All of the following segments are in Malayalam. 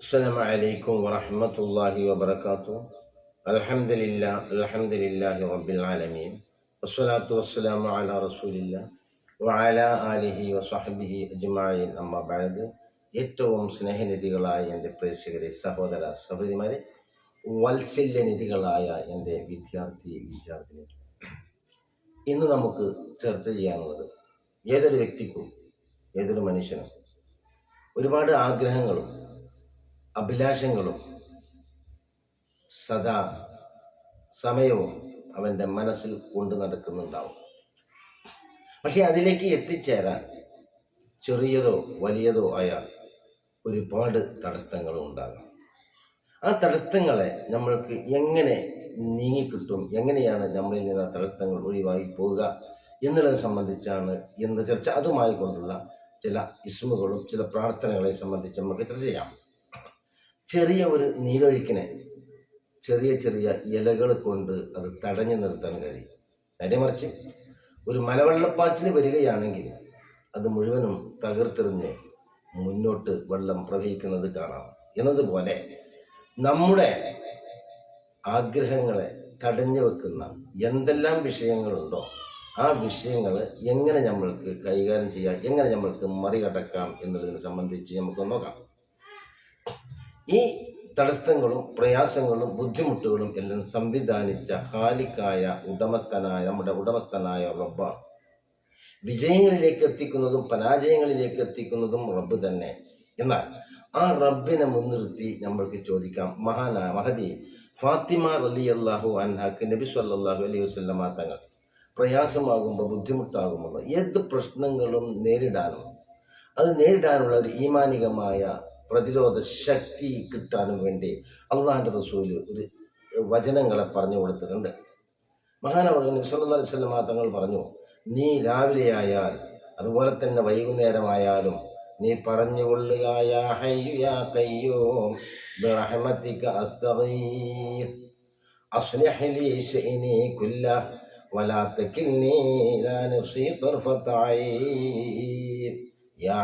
السلام عليكم ورحمة الله وبركاته الحمد لله الحمد لله رب العالمين والصلاة والسلام على رسول الله وعلى آله وصحبه أجمعين أما بعد ഏറ്റവും സ്നേഹനിധികളായ എൻ്റെ പ്രേക്ഷകരെ സഹോദര സഹോദരിമാരെ വാത്സല്യനിധികളായ എൻ്റെ വിദ്യാർത്ഥി വിദ്യാർത്ഥിനി ഇന്ന് നമുക്ക് ചർച്ച ചെയ്യാനുള്ളത് ഏതൊരു വ്യക്തിക്കും ഏതൊരു മനുഷ്യനും ഒരുപാട് ആഗ്രഹങ്ങളും അഭിലാഷങ്ങളും സദാ സമയവും അവന്റെ മനസ്സിൽ കൊണ്ടു നടക്കുന്നുണ്ടാവും. പക്ഷെ അതിലേക്ക് എത്തിച്ചേരാൻ ചെറിയതോ വലിയതോ ആയ ഒരുപാട് തടസ്സങ്ങളും ഉണ്ടാകാം. ആ തടസ്സങ്ങളെ നമ്മൾക്ക് എങ്ങനെ നീങ്ങിക്കിട്ടും എങ്ങനെയാണ് നമ്മളിൽ നിന്ന് ആ തടസ്സങ്ങൾ ഒഴിവായി പോവുക എന്നുള്ളത് സംബന്ധിച്ചാണ് ഇന്ന് ചർച്ച. അതുമായി കൊണ്ടുള്ള ചില ഇസ്മുകളും ചില പ്രാർത്ഥനകളെ സംബന്ധിച്ച് നമുക്ക് ചർച്ച ചെയ്യാം. ചെറിയ ഒരു നീരൊഴുക്കിനെ ചെറിയ ചെറിയ ഇലകൾ കൊണ്ട് അത് തടഞ്ഞു നിർത്താൻ കഴിയും. നേരെ മറിച്ച് ഒരു മലവെള്ളപ്പാച്ചിൽ വരികയാണെങ്കിൽ അത് മുഴുവനും തകർത്തെറിഞ്ഞ് മുന്നോട്ട് വെള്ളം പ്രവഹിക്കുന്നത് കാണാം. എന്നതുപോലെ നമ്മുടെ ആഗ്രഹങ്ങളെ തടഞ്ഞു വെക്കുന്ന എന്തെല്ലാം വിഷയങ്ങളുണ്ടോ ആ വിഷയങ്ങൾ എങ്ങനെ നമ്മൾക്ക് കൈകാര്യം ചെയ്യാം എങ്ങനെ നമ്മൾക്ക് മറികടക്കാം എന്നുള്ളതിനെ സംബന്ധിച്ച് നമുക്ക് നോക്കാം. ഈ തടസ്സങ്ങളും പ്രയാസങ്ങളും ബുദ്ധിമുട്ടുകളും എല്ലാം സംവിധാനിച്ച ഹാലിക്കായ ഉടമസ്ഥനായ നമ്മുടെ ഉടമസ്ഥനായ റബ്ബാണ് വിജയങ്ങളിലേക്ക് എത്തിക്കുന്നതും പരാജയങ്ങളിലേക്ക് എത്തിക്കുന്നതും റബ്ബ് തന്നെ. എന്നാൽ ആ റബ്ബിനെ മുൻനിർത്തി നമ്മൾക്ക് ചോദിക്കാം മഹാന മഹദി ഫാത്തിമ അലി അള്ളാഹു അൻഹാക്ക് നബി സല്ലാഹു അലൈഹി വസ്ലമ തങ്ങൾ പ്രയാസമാകുമ്പോൾ ബുദ്ധിമുട്ടാകുമ്പോൾ ഏത് പ്രശ്നങ്ങളും നേരിടാനും അത് നേരിടാനുള്ള ഒരു ഈമാനികമായ പ്രതിരോധ ശക്തി കിട്ടാനും വേണ്ടി അള്ളാഹിന്റെ റസൂൽ ഒരു വചനങ്ങളെ പറഞ്ഞു കൊടുത്തിട്ടുണ്ട്. മഹാനവർ നിസ്വല്ലാസ്വല്ല മാത്രങ്ങൾ പറഞ്ഞു നീ രാവിലെയായാൽ അതുപോലെ തന്നെ വൈകുന്നേരമായാലും നീ പറഞ്ഞുകൊള്ളുക യാ ഹയ്യു ബിറഹ്മതിക അസ്ലിഹ് കുല്ല വലാ യാ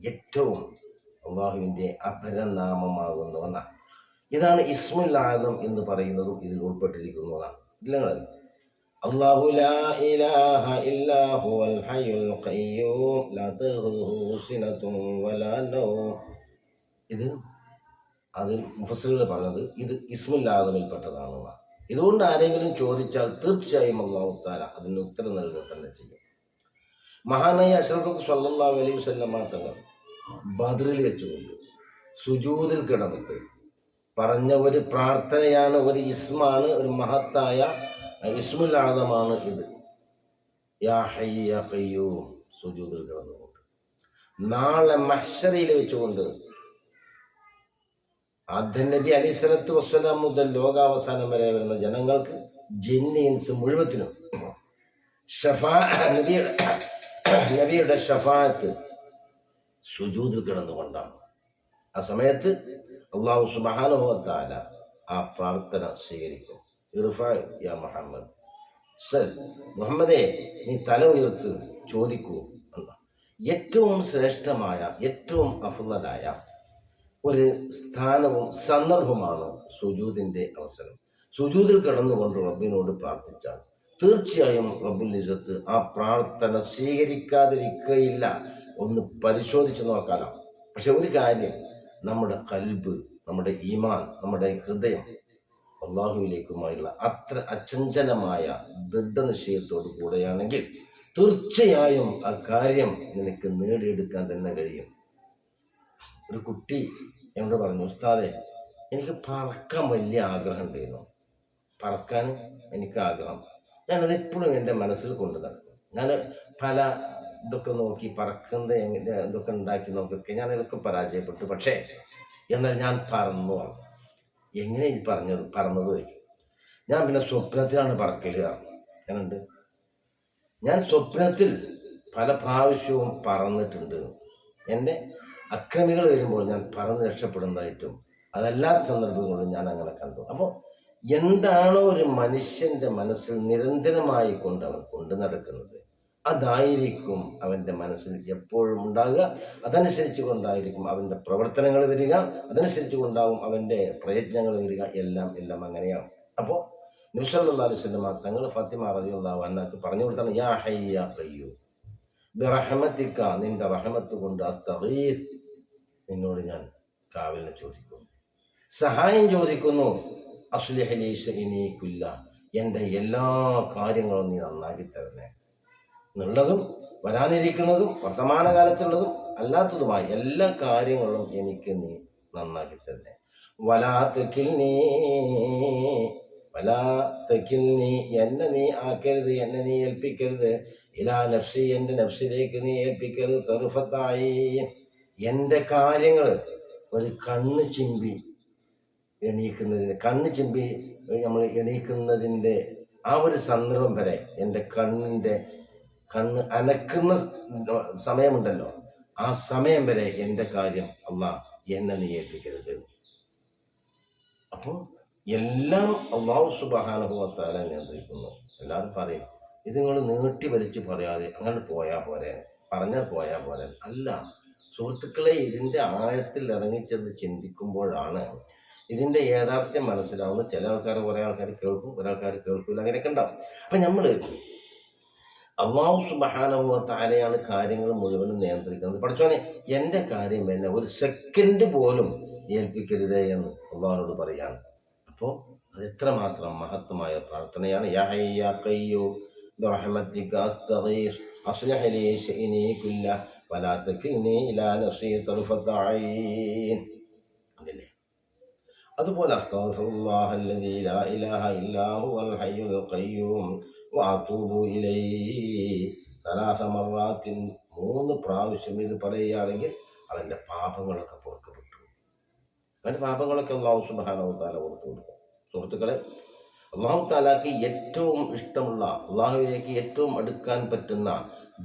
ഏറ്റവും അള്ളാഹുവിന്റെ അപരനാമമാകുന്ന ഒന്നാണ്. ഇതാണ് ഇസ്മുൽ ആദം എന്ന് പറയുന്നതും ഇതിൽ ഉൾപ്പെട്ടിരിക്കുന്നതാണ് ഇല്ലങ്ങളല്ല അള്ളാഹു ലാ ഇലാഹ ഇല്ലാ ഹുവൽ ഹയ്യുൽ ഖയ്യൂം ലാ തഖുദുഹു സിനത്തുൻ വലാ നൗം. ഇത് അതിൽ മുഫസലുകൾ പറഞ്ഞത് ഇത് ഇസ്മുൽ ഇതുകൊണ്ട് ആരെങ്കിലും ചോദിച്ചാൽ തീർച്ചയായും അള്ളാഹു താല അതിന് ഉത്തരം നൽകുക തന്നെ ചെയ്യും. മഹാനായ അശ്രദ്ധ സല്ലല്ലാഹു അലൈഹി വസല്ലമ തങ്ങൾ ബദറിൽ വെച്ചുകൊണ്ട് സുജൂതിൽ കിടന്നിട്ട്. പറഞ്ഞ ഒരു പ്രാർത്ഥനയാണ് ഒരു ഇസ്മാണ് ഒരു മഹത്തായ ഇസ്മുൽ ആദമാണ് ഇത്. യാ ഹയ്യ സുജൂദിൽ കിടന്നുകൊണ്ട്. നാളെ മഹ്ശറയിൽ വെച്ചുകൊണ്ട് നബി അലി സ്വലത്ത് വസ്സലാം മുതൽ ലോകാവസാനം വരെ വരുന്ന ജനങ്ങൾക്ക് ജെന്നിയൻസ് മുഴുവത്തിനും ഷഫാ നബിയുടെ നബിയുടെ ഷഫാത്ത് സുജൂദിൽ കിടന്നുകൊണ്ടാണ്. ആ സമയത്ത് അള്ളാഹു സുബാനുഭവത്താല ആ പ്രാർത്ഥന സ്വീകരിക്കും. ഇർഫ മുഹമ്മദ്. സൽ മുഹമ്മദേ നീ തല ഉയർത്ത് ചോദിക്കൂ എന്ന. ഏറ്റവും ശ്രേഷ്ഠമായ ഏറ്റവും അഫുള്ളതായ ഒരു സ്ഥാനവും സന്ദർഭമാണ് സുജൂതിന്റെ അവസരം. സുജൂതിൽ കടന്നുകൊണ്ട് റബ്ബിനോട് പ്രാർത്ഥിച്ചാൽ തീർച്ചയായും റബ്ബുൽ ഇസത്ത് ആ പ്രാർത്ഥന സ്വീകരിക്കാതിരിക്കുകയില്ല ഒന്ന് പരിശോധിച്ച് നോക്കാലോ. പക്ഷെ ഒരു കാര്യം നമ്മുടെ കൽബ് നമ്മുടെ ഈമാൻ നമ്മുടെ ഹൃദയം അള്ളാഹുവിലേക്കുമായുള്ള അത്ര അചഞ്ചലമായ ദൃഢനിശ്ചയത്തോടു കൂടെയാണെങ്കിൽ തീർച്ചയായും ആ കാര്യം നിനക്ക് നേടിയെടുക്കാൻ തന്നെ കഴിയും. ഒരു കുട്ടി എന്നോട് പറഞ്ഞു ഉസ്താദെ എനിക്ക് പറക്കാൻ വലിയ ആഗ്രഹം ഉണ്ടായിരുന്നു. പറക്കാൻ എനിക്ക് ആഗ്രഹം. ഞാനത് എപ്പോഴും എന്റെ മനസ്സിൽ കൊണ്ടു നടക്കും. ഞാൻ പല ഇതൊക്കെ നോക്കി പറക്കുന്നത് എങ്ങനെ ഇതൊക്കെ ഉണ്ടാക്കി നോക്കിയൊക്കെ ഞാൻ ഇതൊക്കെ പരാജയപ്പെട്ടു. പക്ഷേ എന്നാൽ ഞാൻ പറന്നു പറഞ്ഞു. എങ്ങനെ ഈ പറഞ്ഞത് പറന്നത് ചോദിച്ചു. ഞാൻ പിന്നെ സ്വപ്നത്തിലാണ് പറക്കൽ ഞാനുണ്ട് ഞാൻ സ്വപ്നത്തിൽ പല പ്രാവശ്യവും പറന്നിട്ടുണ്ട്. എന്റെ അക്രമികൾ വരുമ്പോൾ ഞാൻ പറന്ന് രക്ഷപ്പെടുന്നതായിട്ടും അതെല്ലാ സന്ദർഭങ്ങളും ഞാൻ അങ്ങനെ കണ്ടു. അപ്പോൾ എന്താണോ ഒരു മനുഷ്യന്റെ മനസ്സിൽ നിരന്തരമായി കൊണ്ട് അവൻ കൊണ്ടു നടക്കുന്നത്. അതായിരിക്കും അവന്റെ മനസ്സിൽ എപ്പോഴും ഉണ്ടാകുക. അതനുസരിച്ച് കൊണ്ടായിരിക്കും അവന്റെ പ്രവർത്തനങ്ങൾ വരിക. അതനുസരിച്ച് കൊണ്ടാവും അവന്റെ പ്രയത്നങ്ങൾ വരിക. എല്ലാം എല്ലാം അങ്ങനെയാവും. അപ്പോൾ നിമിഷല്ലാ അലുസല്ലമ തങ്ങൾ ഫത്തിമ റളിയല്ലാഹു അന്നക്ക് പറഞ്ഞു കൊടുത്താണ് യാ ഹയ്യ കയ്യൂ ബിറഹമത്തിക്ക നിന്റെ റഹമത്ത് കൊണ്ട് അസ്തഗീസ് നിന്നോട് ഞാൻ കാവലിനെ ചോദിക്കുന്നു. സഹായം ചോദിക്കുന്നു. അസ്ലിഹലീഷ ഇനീക്കില്ല എന്റെ എല്ലാ കാര്യങ്ങളും നീ നന്നാക്കി തരണേ. എന്നുള്ളതും വരാനിരിക്കുന്നതും വർത്തമാനകാലത്തുള്ളതും അല്ലാത്തതുമായ എല്ലാ കാര്യങ്ങളും എനിക്ക് നീ നന്നാക്കി തന്നെ. വലാത്തക്കിൽ നീ വലാത്തക്കിൽ നീ എന്നെ നീ ആക്കരുത് എന്നെ നീ ഏൽപ്പിക്കരുത്. ഇലാ നഫ്സി എന്റെ നഫ്സിലേക്ക് നീ ഏൽപ്പിക്കരുത് തെറുഫത്തായി. എന്റെ കാര്യങ്ങൾ ഒരു കണ്ണ് ചിമ്പി എണീക്കുന്നതിന് കണ്ണ് ചിമ്പി നമ്മൾ എണീക്കുന്നതിന്റെ ആ ഒരു സന്ദർഭം വരെ എന്റെ കണ്ണിന്റെ കണ്ണ് അനക്കുന്ന സമയമുണ്ടല്ലോ. ആ സമയം വരെ എന്റെ കാര്യം അല്ല എന്നെ നീ ഏൽപ്പിക്കരുത്. അപ്പോൾ എല്ലാം അള്ളാഹു സുബഹാനുഭവത്താല നിയന്ത്രിക്കുന്നു. എല്ലാവരും പറയും ഇത് നിങ്ങൾ നീട്ടി വലിച്ച് പറയാതെ അങ്ങനെ പോയാൽ പോരെ പറഞ്ഞാൽ പോയാൽ പോരെ. അല്ല സുഹൃത്തുക്കളെ ഇതിന്റെ ആഴത്തിൽ ഇറങ്ങിച്ചെന്ന് ചിന്തിക്കുമ്പോഴാണ് ഇതിന്റെ യാഥാർത്ഥ്യം മനസ്സിലാവുന്നത്. ചില ആൾക്കാർ കുറേ ആൾക്കാർ കേൾക്കും ഒരാൾക്കാർ കേൾക്കില്ല അങ്ങനെയൊക്കെ ഉണ്ടാവും. അപ്പം നമ്മൾ അള്ളാഹു സുബഹാനുഭവത്താലെയാണ് കാര്യങ്ങൾ മുഴുവനും നിയന്ത്രിക്കുന്നത് പഠിച്ചോനെ എൻ്റെ കാര്യം എന്നെ ഒരു സെക്കൻഡ് പോലും ഏൽപ്പിക്കരുതേ എന്ന് അള്ളാഹിനോട് പറയാണ് അപ്പോൾ അത് എത്രമാത്രം മഹത്വമായ പ്രാർത്ഥനയാണ് യാ ഹയ്യ യാ ഖയ്യൂ برحمتك أستغيث أصلح لي شئني كله ولا تكلني إلى نفسي طرفة عين അതല്ലേ അതുപോലെ അസ്തഗ്ഫിറുല്ലാഹ അല്ലദീ ലാ ഇലാഹ ഇല്ലാ ഹുവൽ ഹയ്യുൽ ഖയ്യൂം വഅതൂബു ഇലൈ സലാസ മറാത്തിൻ മൂന്ന് പ്രാവശ്യം ഇത് പറയുകയാണെങ്കിൽ അവന്റെ പാപങ്ങളൊക്കെ പൊറുക്കപ്പെട്ടു. അവന്റെ പാപങ്ങളൊക്കെ അള്ളാഹു തആല പുറത്തു കൊടുക്കും. സുഹൃത്തുക്കളെ അള്ളാഹു താലാക്ക് ഏറ്റവും ഇഷ്ടമുള്ള അള്ളാഹുവിലേക്ക് ഏറ്റവും അടുക്കാൻ പറ്റുന്ന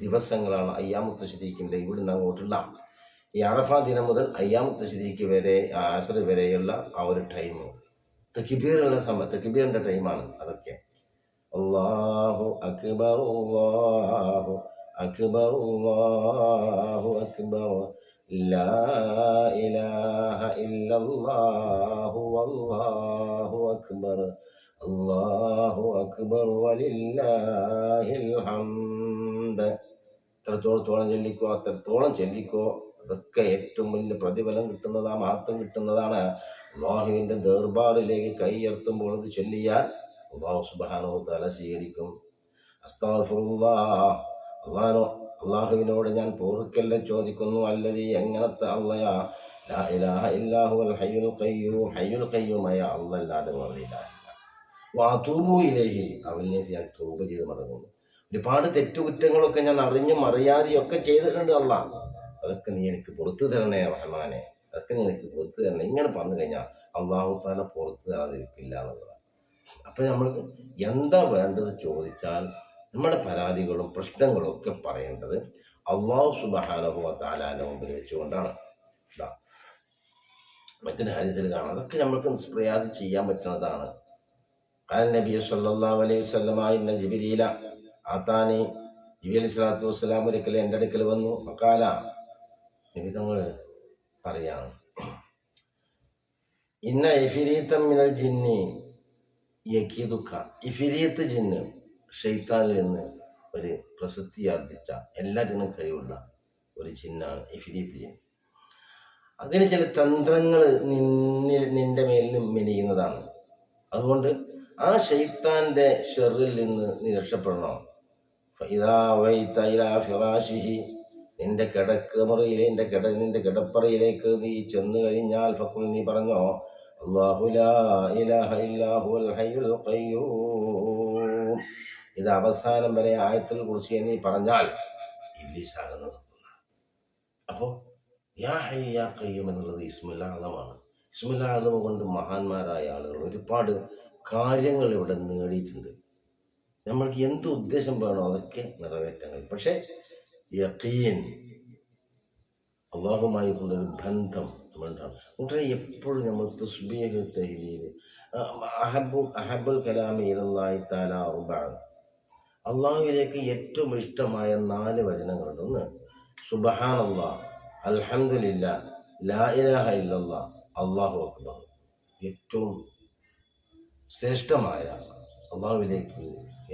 ദിവസങ്ങളാണ് അയ്യാമുത്ത ശരീക്കിന്റെ ഇവിടുന്ന് അങ്ങോട്ടുള്ള ഈ അറഫ ദിനം മുതൽ അയ്യാമുത്ത ശരീക്ക് വരെ ആസർ വരെയുള്ള ആ ഒരു ടൈം തെക്കിബീറുള്ള സമയം തെക്കിബീറിന്റെ ടൈമാണ് അതൊക്കെ. അള്ളാഹു അക്ബർ അള്ളാഹു അക്ബർ അള്ളാഹു അക്ബർ ലാ ഇലാഹ ഇല്ലല്ലാഹു വല്ലാഹു അക്ബർ അള്ളാഹു അക്ബർ വലില്ലാഹിൽ ഹംദ് എത്രത്തോളത്തോളം ചൊല്ലിക്കോ അത്രത്തോളം ചൊല്ലിക്കോ. അതൊക്കെ ഏറ്റവും വലിയ പ്രതിഫലം കിട്ടുന്നതാണ് മഹത്വം കിട്ടുന്നതാണ്. അള്ളാഹുവിന്റെ ദർബാറിലേക്ക് കൈയർത്തുമ്പോൾ അത് ചൊല്ലിയാൽ അള്ളാഹു സുബാനോ തല സ്വീകരിക്കും. അള്ളാഹു അള്ളാഹുവിനോട് ഞാൻ പൊറുക്കല്ല ചോദിക്കുന്നു. അല്ലതി എങ്ങനത്തെ അള്ളയാ? ലാ ഇലാഹ ഹയ്യുൽ ഹയ്യുൽ ഞാൻ ഒരുപാട് തെറ്റുകുറ്റങ്ങളൊക്കെ ഞാൻ അറിഞ്ഞും അറിയാതെയൊക്കെ ചെയ്തിട്ടുണ്ട് അല്ല അതൊക്കെ നീ എനിക്ക് പുറത്തു തരണേ റഹ്മാനെ. അതൊക്കെ നീ എനിക്ക് പുറത്തു തരണേ. ഇങ്ങനെ പറഞ്ഞു കഴിഞ്ഞാൽ അള്ളാഹു താല പുറത്തു തരാതിരിക്കില്ല എന്നുള്ളതാണ്. അപ്പോൾ നമ്മൾക്ക് എന്താ വേണ്ടത് ചോദിച്ചാൽ നമ്മുടെ പരാതികളും പ്രശ്നങ്ങളും ഒക്കെ പറയേണ്ടത് അള്ളാഹു സുബഹാനഹുവ താലാന്റെ വെച്ചുകൊണ്ടാണ്. മറ്റൊരു ഹരിതൽ കാണാം. അതൊക്കെ നമുക്ക് നിഷ്പ്രയാസം ചെയ്യാൻ പറ്റുന്നതാണ്. കാരണം നബി സല്ലാ അലൈഹി വസ്ലമായി ജിബിലീല ആത്താനി നബി അലൈഹി സ്വലാത്തു വസ്സലാം ഒരിക്കൽ എന്റെ അടുക്കൽ വന്നു. മക്കാല നബി തങ്ങൾ പറയാണ് ഇന്ന എഫിരീത്തം മിനൽ ജിന്നി യക്കീതുക്ക ഇഫിലിയത്ത് ജിന്ന് ഷെയ്ത്താനിൽ നിന്ന് ഒരു ആർജിച്ച എല്ലാറ്റിനും കഴിവുള്ള ഒരു ജിന്നാണ് ഇഫിരീത്ത് ജിൻ. അതിന് ചില തന്ത്രങ്ങൾ നിന്നിൽ നിന്റെ മേലിലും മെനിയുന്നതാണ്. അതുകൊണ്ട് ആ ഷെയ്ത്താന്റെ ഷെറിൽ നിന്ന് നീ രക്ഷപ്പെടണം. ഫിറാഷിഹി. നിന്റെ കിടക്കുമുറിയിലെ നിന്റെ കിട നിന്റെ കിടപ്പറയിലേക്ക് നീ ചെന്നു കഴിഞ്ഞാൽ ഫക്കുൽ നീ പറഞ്ഞോ അല്ലാഹു ലാ ഇലാഹ ഇല്ലാഹു അൽ ഹയ്യുൽ ഖയ്യൂം. ഇത് അവസാനം വരെ ആയത്തിൽ കുറിച്ച് നീ പറഞ്ഞാൽ ഇബ്ലീസ് ആകുന്നത് അപ്പോൾ യാ ഹൈ യാ ഖയ്യൂം എന്നുള്ളത് ഇസ്മുല്ലാഹമാണ് ഇസ്മുല്ലാഹം കൊണ്ട് മഹാന്മാരായ ആളുകൾ ഒരുപാട് കാര്യങ്ങൾ ഇവിടെ നേടിയിട്ടുണ്ട്. നമ്മൾക്ക് എന്ത് ഉദ്ദേശം വേണോ അതൊക്കെ നിറവേറ്റാൻ കഴിയും പക്ഷേ യക്കീൻ അള്ളാഹുമായി കൊണ്ടൊരു ബന്ധം നമ്മളുണ്ടാവും കൂട്ടരെ എപ്പോഴും നമ്മൾ തുസ്ബീഹ് തഹ്ലീൽ അഹബു അഹബുൽ കലാമി ഇലല്ലാഹി തആല അർബഅ അല്ലാഹുവിലേക്ക് ഏറ്റവും ഇഷ്ടമായ നാല് വചനങ്ങളുണ്ട്. ഒന്ന് സുബഹാനല്ലാ അൽഹംദുലില്ല ലാ ഇലാഹ ഇല്ലല്ലാ അല്ലാഹു അക്ബർ. ഏറ്റവും ശ്രേഷ്ഠമായ അള്ളാഹുവിലേക്ക്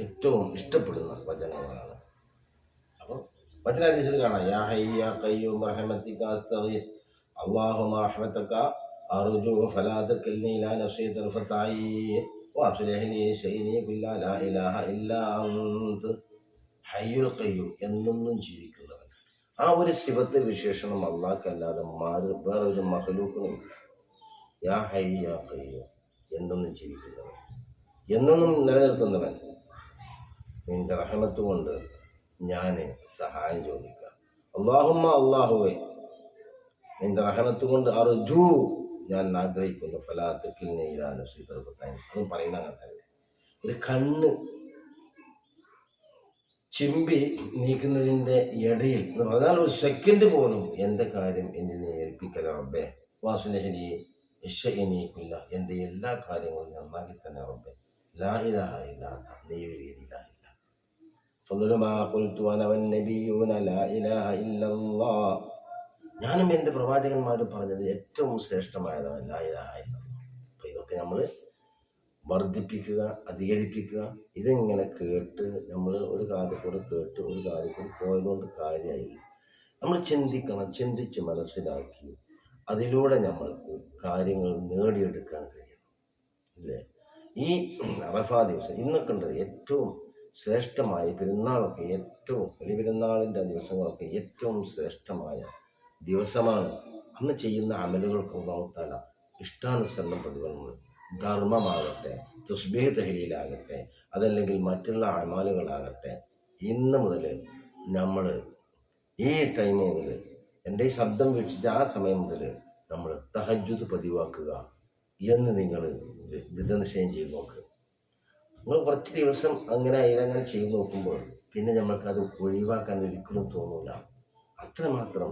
ഏറ്റവും ഇഷ്ടപ്പെടുന്ന വചനങ്ങളാണ്. അപ്പോൾ വചനാദീസിൽ കാണാം. യാ ഹയ്യ ഖയ്യൂം റഹ്മത്തിക അസ്തഗീസ് اللهم رحمتك أرجو فلا تكلني إلى نفسي طرفة عين وأصلح لي شيئي كلا لا إله إلا أنت ഹയ്യുൽ ഖയ്യൂം എന്നൊന്നും ജീവിക്കുന്നവൻ ആ ഒരു ശിവത്തെ വിശേഷണം അള്ളാഹ്ക്കല്ലാതെ മാറി വേറെ ഒരു മഹലൂക്കിനും ഇല്ല. യാ ഹൈ യാ ഖയ്യൂം എന്നൊന്നും ജീവിക്കുന്നവൻ എന്നൊന്നും നിലനിൽക്കുന്നവൻ നിന്റെ റഹമത്ത് കൊണ്ട് ഞാൻ സഹായം ചോദിക്കാം അള്ളാഹുമ്മ അള്ളാഹുവേ നിന്റെ റഹമത്ത് കൊണ്ട് അർജു ഞാൻ ആഗ്രഹിക്കുന്നു ഫലാത്തക്കിൽ അതും പറയുന്ന അങ്ങനെ തന്നെ ഒരു കണ്ണ് ചിമ്പി നീക്കുന്നതിൻ്റെ ഇടയിൽ എന്ന് പറഞ്ഞാൽ ഒരു സെക്കൻഡ് പോലും എൻ്റെ കാര്യം എന്നിൽ നീ ഏൽപ്പിക്കല റബ്ബേ വാസുലഹരി ഇഷ എനിക്കില്ല എൻ്റെ എല്ലാ കാര്യങ്ങളും നന്നാക്കി തന്നെ റബ്ബേ ലാ ഇലാഹ ഇല്ലാത്ത നീ ഒരു ഇലാഹില്ല فضل ما قلت انا والنبيون لا اله الا الله ഞാനും എന്റെ പ്രവാചകന്മാരും പറഞ്ഞത് ഏറ്റവും ശ്രേഷ്ഠമായതാണ് ലാ അപ്പം ഇതൊക്കെ നമ്മൾ വർദ്ധിപ്പിക്കുക അധികരിപ്പിക്കുക ഇതിങ്ങനെ കേട്ട് നമ്മൾ ഒരു കാര്യത്തോടെ കൂടെ കേട്ട് ഒരു കാര്യത്തോട് പോയതുകൊണ്ട് കാര്യമായി. നമ്മൾ ചിന്തിക്കണം ചിന്തിച്ച് മനസ്സിലാക്കി അതിലൂടെ നമ്മൾക്ക് കാര്യങ്ങൾ നേടിയെടുക്കാൻ കഴിയും ഇല്ലേ? ഈ അറഫാ ദിവസം ഇന്നൊക്കെ ഉണ്ടത് ഏറ്റവും ശ്രേഷ്ഠമായ പെരുന്നാളൊക്കെ ഏറ്റവും വലിയ പെരുന്നാളിന്റെ ദിവസങ്ങളൊക്കെ ഏറ്റവും ശ്രേഷ്ഠമായ ദിവസമാണ്. അന്ന് ചെയ്യുന്ന അമലുകൾക്ക് ഉണ്ടാവത്താല ഇഷ്ടാനുസരണം പ്രതിഫലങ്ങൾ ധർമ്മമാകട്ടെ തുസ്ബേഹ് തഹലിയിലാകട്ടെ അതല്ലെങ്കിൽ മറ്റുള്ള അമാലുകളാകട്ടെ. ഇന്ന് മുതൽ നമ്മൾ ഈ ടൈം മുതൽ എന്റെ ഈ ശബ്ദം വീക്ഷിച്ച ആ സമയം മുതൽ നമ്മൾ തഹജുദ് പതിവാക്കുക എന്ന് നിങ്ങൾ ദൃഢനിശ്ചയം ചെയ്ത് നോക്ക്. നിങ്ങൾ കുറച്ച് ദിവസം അങ്ങനെ അതിലങ്ങനെ ചെയ്ത് നോക്കുമ്പോൾ പിന്നെ നമ്മൾക്ക് അത് ഒഴിവാക്കാൻ ഒരിക്കലും തോന്നൂല. അത്രമാത്രം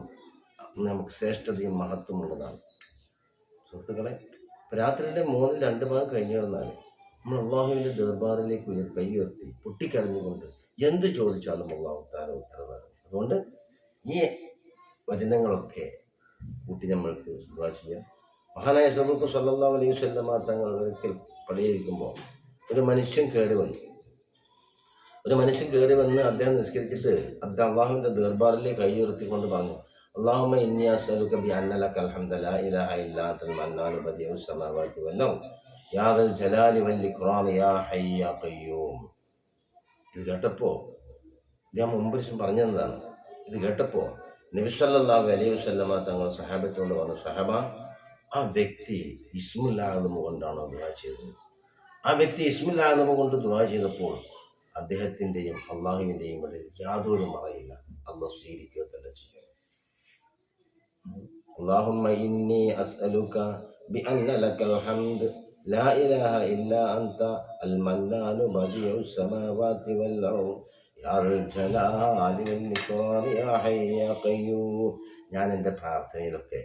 നമുക്ക് ശ്രേഷ്ഠതയും മഹത്വമുള്ളതാണ്. സുഹൃത്തുക്കളെ രാത്രിയുടെ മൂന്നിൽ രണ്ട് ഭാഗം കഴിഞ്ഞു വന്നാൽ നമ്മൾ അള്ളാഹുവിന്റെ ദർബാറിലേക്ക് ഉയർ കൈ ഉയർത്തി പൊട്ടിക്കരഞ്ഞുകൊണ്ട് എന്ത് ചോദിച്ചാലും അള്ളാഹു താരം ഉത്തരം അതുകൊണ്ട് ഈ വചനങ്ങളൊക്കെ കൂട്ടി നമ്മൾക്ക് ദുആ ചെയ്യാം. മഹാനായ സബുക്ക് സല്ലാ അലൈഹി വസല്ലമ തങ്ങൾ ഒരിക്കൽ പള്ളിയിരിക്കുമ്പോൾ ഒരു മനുഷ്യൻ കയറി വന്നു. ഒരു മനുഷ്യൻ കയറി വന്ന് അദ്ദേഹം നിസ്കരിച്ചിട്ട് അദ്ദേഹം അള്ളാഹുവിന്റെ ദർബാറിലേക്ക് കൈ ഉയർത്തിക്കൊണ്ട് പറഞ്ഞു اللهم إني أسألك بأن لك الحمد لا إله إلا أنت المنان بديع السماوات والأرض يا ذا الجلال والإكرام يا حي يا قيوم ഇത് കേട്ടപ്പോൾ ഞാൻ മുമ്പ് ദിവസം പറഞ്ഞതാണ് ഇത് കേട്ടപ്പോൾ നബിസല്ലാഹു അലൈഹി വസല്ലമ തങ്ങൾ സഹാബത്തോട് പറഞ്ഞു സഹബ ആ വ്യക്തി ഇസ്മുല്ലാഹുമ കൊണ്ടാണോ ദുആ ചെയ്തത് ആ വ്യക്തി ഇസ്മുല്ലാഹുമ കൊണ്ട് ദുആ ചെയ്തപ്പോൾ അദ്ദേഹത്തിൻ്റെയും അള്ളാഹുവിൻ്റെയും ഇടയിൽ യാതൊരു മറയില്ല അള്ളാഹ് സ്വീകരിക്കുക തന്നെ ചെയ്യും اللهم إني أسألك بأن لك الحمد لا إله إلا أنت المنان بديع السماوات والأرض يا ذا الجلال والإكرام يا حي يا قيوم ഞാൻ എൻ്റെ പ്രാർത്ഥനയിലൊക്കെ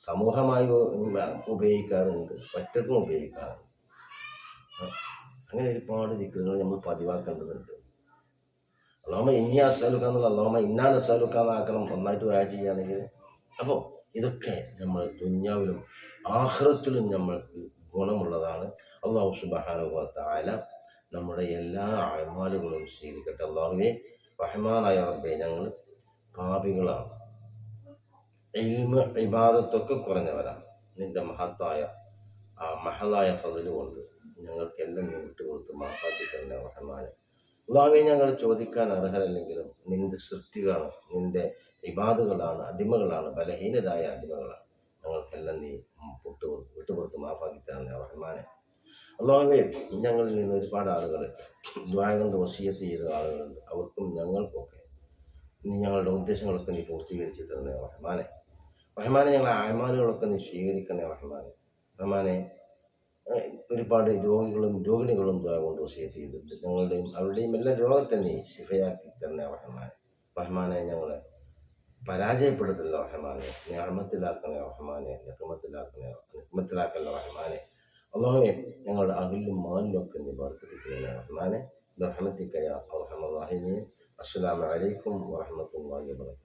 സമൂഹമായി ഉ- ഉപയോഗിക്കാറുണ്ട് ഒറ്റക്കും ഉപയോഗിക്കാറുണ്ട് അങ്ങനെ ഒരുപാട് ദിക്കുകൾ നമ്മൾ പതിവാക്കേണ്ടതുണ്ട് അള്ളാമ ഇനി അസാലുക്ക എന്നുള്ള അള്ളാമ ഇന്നാൻ അസാലുക്ക എന്നാക്കണം ഒന്നായിട്ട് വായ ചെയ്യുകയാണെങ്കിൽ അപ്പോൾ ഇതൊക്കെ നമ്മൾ ദുന്യാവിലും ആഹ്റത്തിലും നമ്മൾക്ക് ഗുണമുള്ളതാണ്. അള്ളാഹു സുബാനുഭവത്തായ നമ്മുടെ എല്ലാ അമാലുകളും സ്വീകരിക്കട്ടെ. അള്ളാഹുവെ റഹ്മാനായ റബ്ബെ ഞങ്ങൾ പാപികളാണ്. ഇൽമ ഇബാദത്തൊക്കെ കുറഞ്ഞവരാണ്. നിന്റെ മഹത്തായ ആ മഹലായ ഫതിൽ കൊണ്ട് ഞങ്ങൾക്കെല്ലാം നീ വിട്ടുകൊടുത്ത് മാപ്പാക്കി തന്നെ റഹ്മാനെ. അള്ളാഹുവെ ഞങ്ങൾ ചോദിക്കാൻ അർഹരല്ലെങ്കിലും നിന്റെ സൃഷ്ടികളാണ് നിന്റെ ഇബാദുകളാണ് അടിമകളാണ് ബലഹീനരായ അടിമകളാണ്. ഞങ്ങൾക്കെല്ലാം നീ പൊട്ടു വിട്ടുകൊടുത്ത് മാഫാക്കി തന്നെ റഹ്മാനെ. അള്ളാഹുവേ ഞങ്ങളിൽ നിന്ന് ഒരുപാട് ആളുകൾ ദ്വായ വസീയത്ത് ചെയ്ത ആളുകളുണ്ട്. അവർക്കും ഞങ്ങൾക്കൊക്കെ നീ ഞങ്ങളുടെ ഉദ്ദേശങ്ങളൊക്കെ നീ പൂർത്തീകരിച്ച് തരണേ റഹ്മാനെ. റഹ്മാനെ ഞങ്ങളെ അയമാനുകളൊക്കെ നീ സ്വീകരിക്കണേ റഹ്മാനെ. റഹ്മാനെ ഒരുപാട് രോഗികളും രോഗിണികളും ദ്വായ കൊണ്ട് വസീയത്ത് ചെയ്തിട്ട് ഞങ്ങളുടെയും അവരുടെയും എല്ലാ രോഗത്തെ നീ ശിഫയാക്കി തരണേ റഹ്മാനെ. റഹ്മാനെ ഞങ്ങളെ പരാജയപ്പെടുത്തുന്ന റഹ്മാനെ ഞാമത്തിലാക്കണേ റഹ്മാനെ നിക്മത്തിലാക്കണേ നിക്മത്തിലാക്കല്ല റഹ്മാനെ. അള്ളാഹുവെ ഞങ്ങളുടെ അകലും മാനിലൊക്കെ നീ വർദ്ധിപ്പിക്കണേ റഹ്മാനെ. റഹ്മത്തിക്കയ റഹ്മ അസ്സലാമലൈക്കും അസ്സാം വലൈക്കും